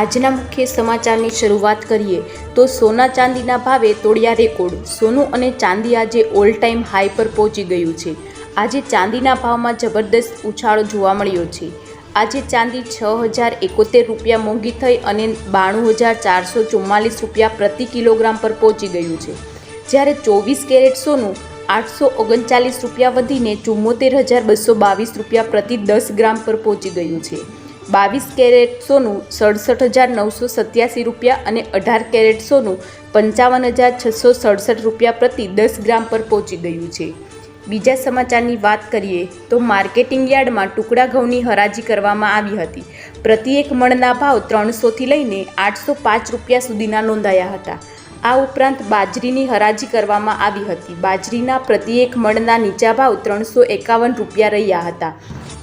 આજના મુખ્ય સમાચારની શરૂઆત કરીએ તો સોના ચાંદીના ભાવે તોડ્યા રેકોર્ડ. સોનું અને ચાંદી આજે ઓલ ટાઈમ હાઈ પર પહોંચી ગયું છે. આજે ચાંદીના ભાવમાં જબરદસ્ત ઉછાળો જોવા મળ્યો છે. આજે ચાંદી છ હજાર એકોતેર રૂપિયા મોંઘી થઈ અને બાણું હજાર ચારસો ચુમ્માલીસ રૂપિયા પ્રતિ કિલોગ્રામ પર પહોંચી ગયું છે. જ્યારે ચોવીસ કેરેટ સોનું આઠસો ઓગણચાલીસ રૂપિયા વધીને ચુમ્મોતેર હજાર બસો બાવીસ રૂપિયા પ્રતિ દસ ગ્રામ પર પહોંચી ગયું છે. બાવીસ કેરેટ સોનું, સડસઠ હજાર નવસો સત્યાસી રૂપિયા અને અઢાર કેરેટ સોનું, પંચાવન હજાર છસો સડસઠ રૂપિયા પ્રતિ દસ ગ્રામ પર પહોંચી ગયું છે. બીજા સમાચારની વાત કરીએ તો માર્કેટિંગ યાર્ડમાં ટુકડા ઘઉંની હરાજી કરવામાં આવી હતી. પ્રતિ એક મણના ભાવ ત્રણસોથી લઈને આઠસો પાંચ રૂપિયા સુધીના નોંધાયા હતા. આ ઉપરાંત બાજરીની હરાજી કરવામાં આવી હતી. બાજરીના પ્રતિ એક મણના નીચા ભાવ ત્રણસો એકાવન રૂપિયા રહ્યા હતા.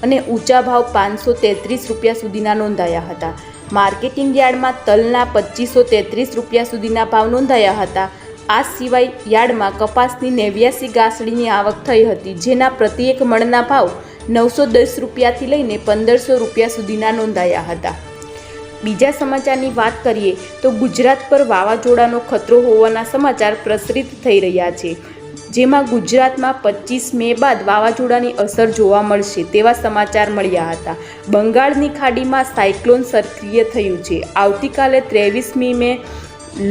અને ઊંચા ભાવ પાંચસો તેત્રીસ રૂપિયા સુધીના નોંધાયા હતા. માર્કેટિંગ યાર્ડમાં તલના પચીસો તેત્રીસ રૂપિયા સુધીના ભાવ નોંધાયા હતા. આ સિવાય યાર્ડમાં કપાસની નેવ્યાસી ગાસડીની આવક થઈ હતી, જેના પ્રતિ એક મણના ભાવ નવસો દસ રૂપિયાથી લઈને પંદરસો રૂપિયા સુધીના નોંધાયા હતા. બીજા સમાચારની વાત કરીએ તો ગુજરાત પર વાવાઝોડાનો ખતરો હોવાના સમાચાર પ્રસરિત થઈ રહ્યા છે. જેમાં ગુજરાતમાં પચીસ મે બાદ વાવાઝોડાની અસર જોવા મળશે તેવા સમાચાર મળ્યા હતા. બંગાળની ખાડીમાં સાયક્લોન સક્રિય થયું છે. આવતીકાલે ત્રેવીસમી મે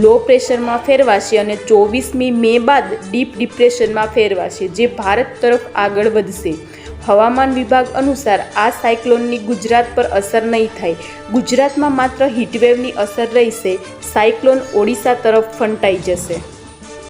લો પ્રેશરમાં ફેરવાશે અને ચોવીસમી મે બાદ ડીપ ડિપ્રેશનમાં ફેરવાશે, જે ભારત તરફ આગળ વધશે. હવામાન વિભાગ અનુસાર આ સાયક્લોનની ગુજરાત પર અસર નહીં થાય. ગુજરાતમાં માત્ર હીટવેવની અસર રહેશે. સાયક્લોન ઓડિશા તરફ ફંટાઈ જશે.